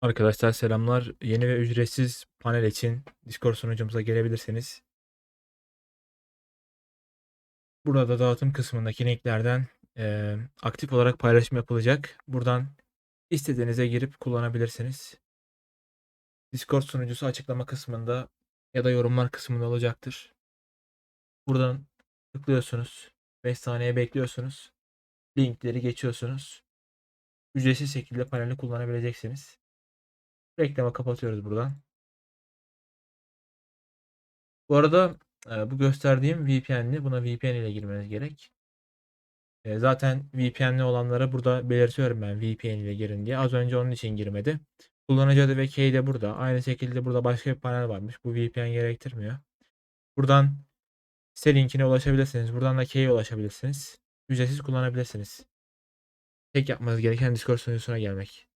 Arkadaşlar selamlar. Yeni ve ücretsiz panel için Discord sunucumuza gelebilirsiniz. Burada dağıtım kısmındaki linklerden eee, aktif olarak paylaşım yapılacak. Buradan istediğinize girip kullanabilirsiniz. Discord sunucusu açıklama kısmında ya da yorumlar kısmında olacaktır. Buradan tıklıyorsunuz. 5 saniye bekliyorsunuz. Linkleri geçiyorsunuz. Ücretsiz şekilde paneli kullanabileceksiniz. Reklama kapatıyoruz buradan. Bu arada e, bu gösterdiğim VPN'li. Buna VPN ile girmeniz gerek. E, zaten VPN'li olanlara burada belirtiyorum ben VPN ile girin diye. Az önce onun için girmedi. Kullanıcı adı ve key de burada. Aynı şekilde burada başka bir panel varmış. Bu VPN gerektirmiyor. Buradan site linkine ulaşabilirsiniz. Buradan da key'e ulaşabilirsiniz. Ücretsiz kullanabilirsiniz. Tek yapmanız gereken Discord sunucusuna gelmek.